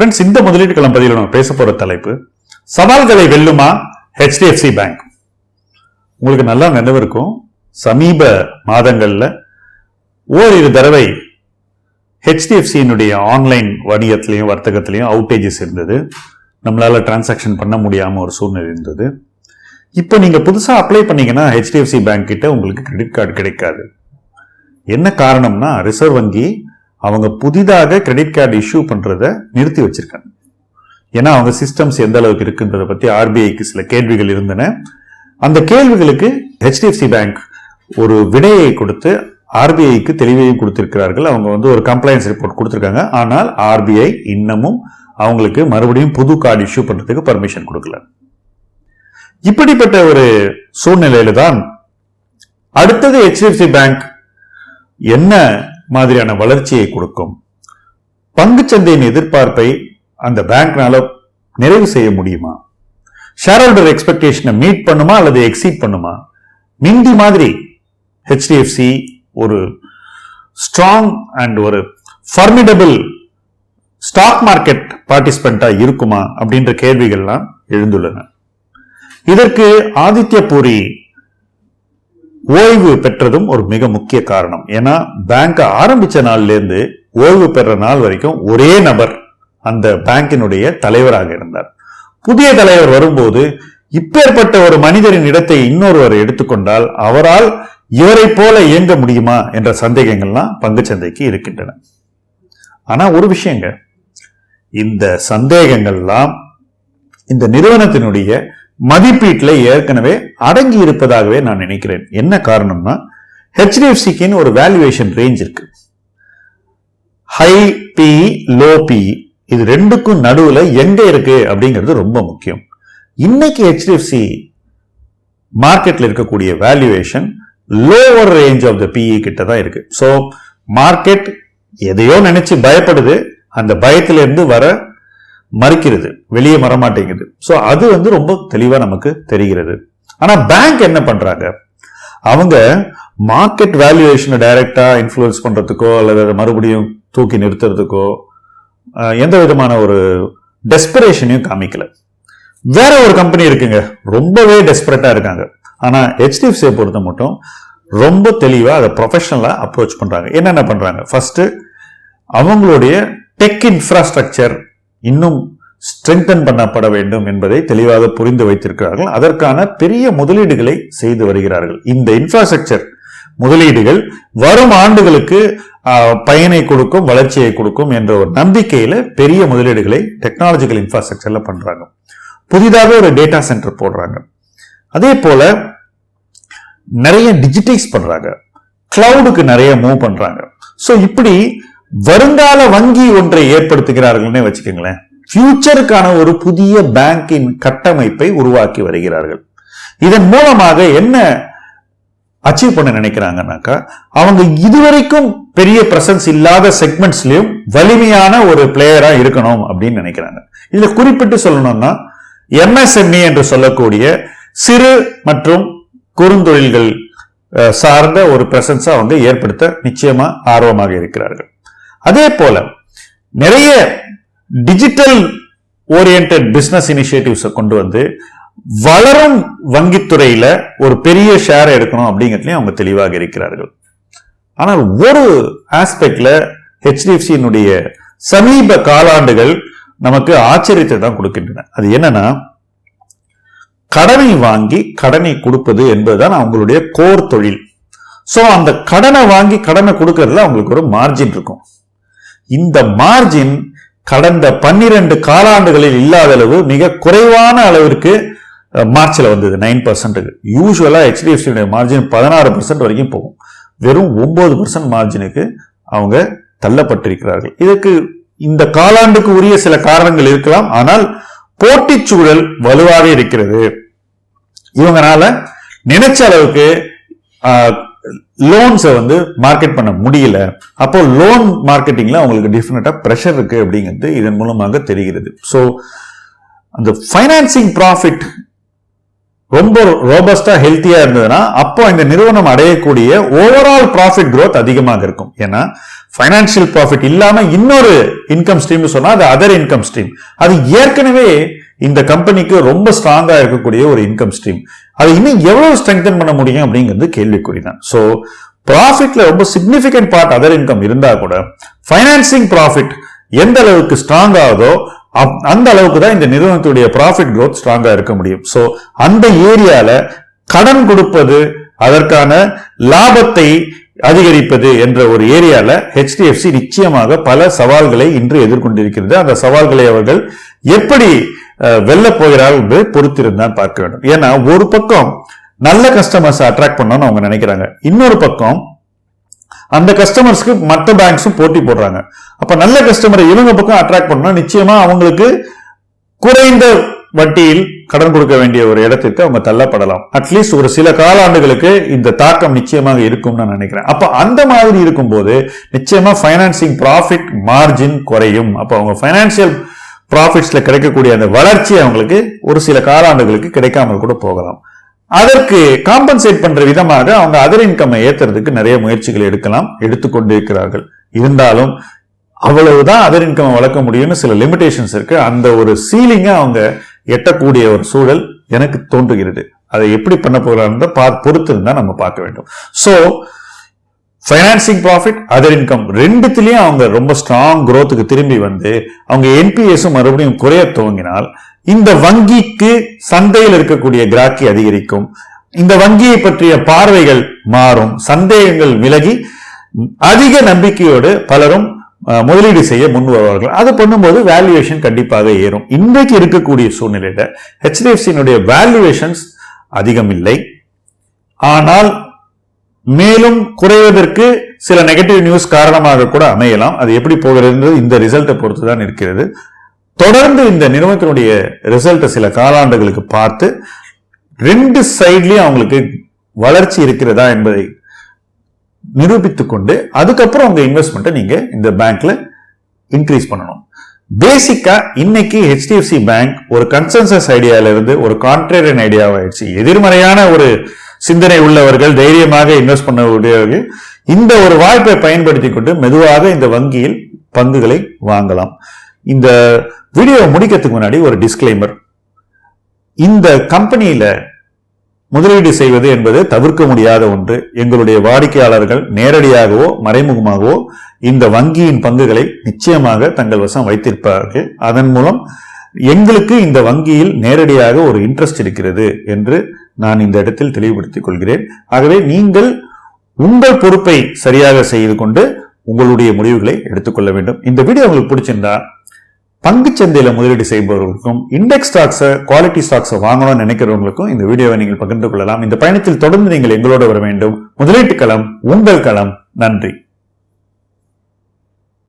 Friends இந்த முதலீட்டு களம்பதியில் நம்ம பேச போகிற தலைப்பு சவால்களை வெல்லுமா ஹெச்டிஎஃப்சி பேங்க் உங்களுக்கு நல்லா நினைவு இருக்கும் சமீப மாதங்களில் ஓரிரு தடவை ஹெச்டிஎஃப்சியினுடைய ஆன்லைன் வணிகத்திலையும் வர்த்தகத்திலையும் அவுட்டேஜஸ் இருந்தது. நம்மளால் டிரான்சாக்ஷன் பண்ண முடியாம ஒரு சூழ்நிலை இருந்தது. இப்போ நீங்கள் புதுசாக அப்ளை பண்ணீங்கன்னா ஹெச்டிஎஃப்சி பேங்க் கிட்ட உங்களுக்கு கிரெடிட் கார்டு கிடைக்காது. என்ன காரணம்னா ரிசர்வ் வங்கி அவங்க புதிதாக கிரெடிட் கார்டு இஷ்யூ பண்ணுறத நிறுத்தி வச்சிருக்காங்க. ஏன்னா அவங்க சிஸ்டம்ஸ் எந்த அளவுக்கு இருக்குன்றத பற்றி ஆர்பிஐக்கு சில கேள்விகள் இருந்தன. அந்த கேள்விகளுக்கு ஹெச்டிஎஃப்சி பேங்க் ஒரு விடையை கொடுத்து ஆர்பிஐக்கு தெளிவையும் கொடுத்திருக்கிறார்கள். அவங்க வந்து ஒரு கம்ப்ளைன்ஸ் ரிப்போர்ட் கொடுத்துருக்காங்க. ஆனால் ஆர்பிஐ இன்னமும் அவங்களுக்கு மறுபடியும் புது கார்டு இஷ்யூ பண்ணுறதுக்கு பர்மிஷன் கொடுக்கல. இப்படிப்பட்ட ஒரு சூழ்நிலையில தான் அடுத்தது ஹெச்டிஎஃப்சி பேங்க் என்ன மாதிரியான வளர்ச்சியை கொடுக்கும். பங்குச்சந்தையின் எதிர்பார்ப்பை அந்த பேங்க்னால நிறைவு செய்ய முடியுமா? ஷேர் ஹோல்டர் எக்ஸ்பெக்டேஷனை மீட் பண்ணுமா அல்லது எக்ஸீட் பண்ணுமா? மிந்தி மாதிரி ஹெச்டிஎஃப்சி ஒரு ஸ்ட்ராங் அண்ட் ஒரு ஃபர்மிடபிள் ஸ்டாக் மார்க்கெட் பார்ட்டிசிபெண்டா இருக்குமா அப்படின்ற கேள்விகள்லாம் எழுந்துள்ளன. இதற்கு ஆதித்ய பூரி ஓய்வு பெற்றதும் ஒரு மிக முக்கிய காரணம். ஏன்னா பேங்க் ஆரம்பிச்ச நாள்ல இருந்து ஓய்வு பெற நாள் வரைக்கும் ஒரே நபர் அந்த பேங்கினுடைய தலைவராக இருந்தார். புதிய தலைவர் வரும்போது இப்பேற்பட்ட ஒரு மனிதரின் இடத்தை இன்னொருவர் எடுத்துக்கொண்டால் அவரால் இவரை போல இயங்க முடியுமா என்ற சந்தேகங்கள்லாம் பங்கு சந்தைக்கு இருக்கின்றன. ஆனா ஒரு விஷயங்க. இந்த சந்தேகங்கள்லாம் இந்த நிறுவனத்தினுடைய மதிப்பீட்டில் ஏற்கனவே அடங்கி இருப்பதாகவே நான் நினைக்கிறேன். என்ன காரணம்னா ஹெச்டிஎஃப்சிக்குன்னு ஒரு வேல்யூவேஷன் ரேஞ்ச் இருக்கு. ஹை பி லோ பி இது ரெண்டுக்கும் நடுவில் எங்கே இருக்கு அப்படிங்கிறது ரொம்ப முக்கியம். இன்னைக்கு ஹெச்டிஎஃப்சி மார்க்கெட்டில் இருக்கக்கூடிய valuation lower range of the PE கிட்ட தான் இருக்கு. ஸோ மார்க்கெட் எதையோ நினைச்சு பயப்படுது அந்த பயத்திலிருந்து வர மறுக்கிறது. வெளியே வரமாட்டேங்குது. ஸோ அது வந்து ரொம்ப தெளிவாக நமக்கு தெரிகிறது. ஆனால் பேங்க் என்ன பண்ணுறாங்க அவங்க மார்க்கெட் வேல்யூவேஷனை டைரக்டா இன்ஃப்ளூயன்ஸ் பண்ணுறதுக்கோ அல்லது அதை மறுபடியும் தூக்கி நிறுத்துறதுக்கோ எந்த விதமான ஒரு டெஸ்பரேஷனையும் காமிக்கல. வேற ஒரு கம்பெனி இருக்குங்க. ரொம்பவே டெஸ்பரேட்டாக இருக்காங்க. ஆனால் ஹெச்டிஎஃப்சியை பொறுத்த மட்டும் ரொம்ப தெளிவாக அதை ப்ரொஃபஷனலாக அப்ரோச் பண்ணுறாங்க என்னென்ன பண்ணுறாங்க ஃபஸ்ட்டு அவங்களுடைய டெக் இன்ஃப்ராஸ்ட்ரக்சர் இன்னும் ஸ்ட்ரெங்தன் பண்ணப்பட வேண்டும் என்பதை தெளிவாக புரிந்து வைத்திருக்கிறார்கள். அதற்கான பெரிய முதலீடுகளை செய்து வருகிறார்கள். இந்த இன்ஃப்ராஸ்ட்ரக்சர் முதலீடுகள் வரும் ஆண்டுகளுக்கு பயனை கொடுக்கும் வளர்ச்சியை கொடுக்கும் என்ற ஒரு நம்பிக்கையில பெரிய முதலீடுகளை டெக்னாலஜிக்கல் இன்ஃப்ராஸ்ட்ரக்சர்ல பண்றாங்க. புதிதாக ஒரு டேட்டா சென்டர் போடுறாங்க. அதே போல நிறைய டிஜிட்டைஸ் பண்றாங்க. கிளவுடுக்கு நிறைய மூவ் பண்றாங்க. சோ இப்படி வருங்கால வங்கி ஒன்றை ஏற்படுத்துகிறார்கள்னே வச்சுக்கோங்களேன். ஃபியூச்சருக்கான ஒரு புதிய பேங்கின் கட்டமைப்பை உருவாக்கி வருகிறார்கள். இதன் மூலமாக என்ன அச்சீவ் பண்ண நினைக்கிறாங்கன்னாக்கா அவங்க இதுவரைக்கும் பெரிய பிரசன்ஸ் இல்லாத செக்மெண்ட்ஸ்லயும் வலிமையான ஒரு பிளேயரா இருக்கணும் அப்படின்னு நினைக்கிறாங்க. இதுல குறிப்பிட்டு சொல்லணும்னா எம்எஸ்எம்இ என்று சொல்லக்கூடிய சிறு மற்றும் குறுந்தொழில்கள் சார்ந்த ஒரு பிரசன்ஸை அவங்க ஏற்படுத்த நிச்சயமா ஆர்வமாக இருக்கிறார்கள். அதே போல நிறைய டிஜிட்டல் ஓரியன்ட் பிசினஸ் இனிஷியேட்டிவ்ஸை கொண்டு வந்து வளரும் வங்கித்துறையில ஒரு பெரிய ஷேர் எடுக்கணும் அப்படிங்கிறதுலயும் அவங்க தெளிவாக இருக்கிறார்கள். ஆனால் ஒரு ஆஸ்பெக்ட்ல ஹெச்டிஎஃப்சியினுடைய சமீப காலாண்டுகள் நமக்கு ஆச்சரியத்தை தான் கொடுக்கின்றன. அது என்னன்னா கடனை வாங்கி கடனை கொடுப்பது என்பதுதான் அவங்களுடைய கோர் தொழில். சோ அந்த கடனை வாங்கி கடனை கொடுக்கறதுல அவங்களுக்கு ஒரு மார்ஜின் இருக்கும். இந்த மார்ஜின் கடந்த பன்னிரண்டு காலாண்டுகளில் இல்லாத அளவு மிக குறைவான அளவிற்கு மார்ச்சில் வந்தது நைன் பர்சன்ட்டுக்கு யூஸ்வலாக ஹெச்டிஎஃப்சியுடைய மார்ஜின் பதினாறு பர்சன்ட் வரைக்கும் போகும். வெறும் ஒம்பது பர்சன்ட் மார்ஜினுக்கு அவங்க தள்ளப்பட்டிருக்கிறார்கள். இதற்கு இந்த காலாண்டுக்கு உரிய சில காரணங்கள் இருக்கலாம். ஆனால் போட்டிச் சூழல் வலுவாக இருக்கிறது. இவங்கனால நினைச்ச அளவுக்கு லோன்ஸை வந்து மார்க்கெட் பண்ண முடியல. அப்போ லோன் மார்க்கெட்டிங்கில் அவங்களுக்கு டிஃபினட்டா ப்ரெஷர் இருக்கு அப்படிங்கிறது இதன் மூலமாக தெரிகிறது. ஸோ அந்த ஃபைனான்சிங் ப்ராஃபிட் ரொம்ப ரோபஸ்டா ஹெல்த்தியா இருந்ததுன்னா அப்போ இந்த நிறுவனம் அடையக்கூடிய ஓவரால் ப்ராஃபிட் க்ரோத் அதிகமாக இருக்கும். ஏன்னா ஃபைனான்சியல் ப்ராஃபிட் இல்லாம இன்னொரு இன்கம் ஸ்ட்ரீம் சொன்னா அது அதர் இன்கம் ஸ்ட்ரீம் அது ஏற்கனவே இந்த கம்பெனிக்கு ரொம்ப ஸ்ட்ராங்காக இருக்கக்கூடிய ஒரு இன்கம் ஸ்ட்ரீம் அதை இன்னும் எவ்வளவு ஸ்ட்ரெங்தன் பண்ண முடியும் அப்படிங்கிறது கேள்விக்குறி தான் ஸோ ப்ராஃபிட்ல ரொம்ப சிக்னிஃபிகண்ட் பார்ட் அதர் இன்கம் இருந்தால் கூட ஃபைனான்சிங் ப்ராஃபிட் எந்த அளவுக்கு ஸ்ட்ராங் ஆகுதோ அப்- அந்த அளவுக்கு தான் இந்த நிறுவனத்துடைய ப்ராஃபிட் க்ரோத் ஸ்ட்ராங்காக இருக்க முடியும். ஸோ அந்த ஏரியாவில் கடன் கொடுப்பது அதற்கான லாபத்தை அதிகரிப்பது என்ற ஒரு ஏரியால ஹெச்டிஎஃப்சி நிச்சயமாக பல சவால்களை இன்று எதிர்கொண்டிருக்கிறது. அந்த சவால்களை அவர்கள் எப்படி வெல்ல வெல்லப் போகிறார்கள் என்பதை பொறுத்திருந்தான் பார்க்க வேண்டும். ஏன்னா ஒரு பக்கம் நல்ல கஸ்டமர்ஸ் அட்ராக்ட் பண்ணணும்னு அவங்க நினைக்கிறாங்க. இன்னொரு பக்கம் அந்த கஸ்டமர்ஸ்க்கு மற்ற பேங்க்ஸும் போட்டி போடுறாங்க. அப்ப நல்ல கஸ்டமரை இவங்க பக்கம் அட்ராக்ட் பண்ணா நிச்சயமா அவங்களுக்கு குறைந்த வட்டியில் கடன் கொடுக்க வேண்டிய ஒரு இடத்திற்கு அவங்க தள்ளப்படலாம். அட்லீஸ்ட் ஒரு சில காலாண்டுகளுக்கு இந்த தாக்கம் நிச்சயமாக இருக்கும்னு நான் நினைக்கிறேன். அப்ப அந்த மாதிரி இருக்கும்போது நிச்சயமா ஃபைனான்சிங் ப்ராஃபிட் மார்ஜின் குறையும். அப்ப அவங்க ஃபைனான்சியல் ப்ராஃபிட்ஸில் கிடைக்கக்கூடிய அந்த வளர்ச்சி அவங்களுக்கு ஒரு சில காலாண்டுகளுக்கு கிடைக்காமல் கூட போகலாம். அதற்கு காம்பன்சேட் பண்ற விதமாக அவங்க அதர் இன்கம் ஏத்துறதுக்கு நிறைய முயற்சிகள் எடுக்கலாம் எடுத்துக்கொண்டிருக்கிறார்கள் இருந்தாலும் அவ்வளவுதான் அதர் இன்கம் வளர்க்க முடியும்னு சில லிமிடேஷன்ஸ் இருக்கு. அந்த ஒரு சீலிங்கை அவங்க எட்டக்கூடிய ஒரு சூழல் எனக்கு தோன்றுகிறது. அதை எப்படி பண்ண போகிறாங்க பொறுத்து இருந்தா நம்ம பார்க்க வேண்டும். So financing profit other income ரெண்டுத்திலையும் அவங்க ரொம்ப ஸ்ட்ராங் குரோத்துக்கு திரும்பி வந்து அவங்க என்பிஎஸும் மறுபடியும் குறைய துவங்கினால் இந்த வங்கிக்கு சந்தையில் இருக்கக்கூடிய கிராக்கி அதிகரிக்கும். இந்த வங்கியை பற்றிய பார்வைகள் மாறும். சந்தேகங்கள் விலகி அதிக நம்பிக்கையோடு பலரும் முதலீடு செய்ய முன் வருவார்கள் அது பண்ணும்போது வேல்யூவேஷன் கண்டிப்பாக ஏறும். இன்றைக்கு இருக்கக்கூடிய சூழ்நிலையில ஹெச்டிஎஃப்சியினுடைய வேல்யூவேஷன்ஸ் அதிகம் இல்லை. ஆனால் மேலும் குறைவதற்கு சில நெகட்டிவ் நியூஸ் காரணமாக கூட அமையலாம். அது எப்படி போகிறது இந்த ரிசல்ட்டை பொறுத்து தான் இருக்கிறது. தொடர்ந்து இந்த நிறுவனத்தினுடைய ரிசல்ட்டை சில காலாண்டுகளுக்கு பார்த்து ரெண்டு சைட்லயும் அவங்களுக்கு வளர்ச்சி இருக்கிறதா என்பதை நிரூபித்து கொண்டு அதுக்கப்புறம் உங்க இன்வெஸ்ட்மெண்ட்டை நீங்க இந்த பேங்க்ல இன்க்ரீஸ் பண்ணணும். பேசிக்கா இன்னைக்கு ஹெச்டிஎஃப்சி பேங்க் ஒரு கன்சென்சஸ் ஐடியால இருந்து ஒரு கான்ட்ரேரியன் ஐடியாவாயிடுச்சு எதிர்மறையான ஒரு சிந்தனை உள்ளவர்கள் தைரியமாக இன்வெஸ்ட் பண்ணக்கூடியவர்கள் இந்த ஒரு வாய்ப்பை பயன்படுத்தி கொண்டு மெதுவாக இந்த வங்கியில் பங்குகளை வாங்கலாம். இந்த வீடியோ முடிக்கிறதுக்கு முன்னாடி ஒரு டிஸ்க்ளைமர் இந்த கம்பெனியில முதலீடு செய்வது என்பது தவிர்க்க முடியாத ஒன்று. எங்களுடைய வாடிக்கையாளர்கள் நேரடியாகவோ மறைமுகமாகவோ இந்த வங்கியின் பங்குகளை நிச்சயமாக தங்கள் வசம் வைத்திருப்பார்கள். அதன் மூலம் எங்களுக்கு இந்த வங்கியில் நேரடியாக ஒரு இன்ட்ரெஸ்ட் இருக்கிறது என்று நான் இந்த இடத்தில் தெளிவுபடுத்திக் கொள்கிறேன். ஆகவே நீங்கள் உங்கள் பொறுப்பை சரியாக செய்து கொண்டு உங்களுடைய முடிவுகளை எடுத்துக்கொள்ள வேண்டும். இந்த வீடியோ உங்களுக்கு பிடிச்சிருந்தா பங்கு சந்தையில் முதலீடு செய்பவர்களுக்கும் இண்டெக்ஸ் ஸ்டாக்ஸை குவாலிட்டி ஸ்டாக்ஸை வாங்கணும்னு நினைக்கிறவங்களுக்கும் இந்த வீடியோவை நீங்கள் பகிர்ந்து கொள்ளலாம். இந்த பயணத்தில் தொடர்ந்து நீங்கள் எங்களோடு வர வேண்டும். முதலீட்டு களம் உங்கள் களம். நன்றி.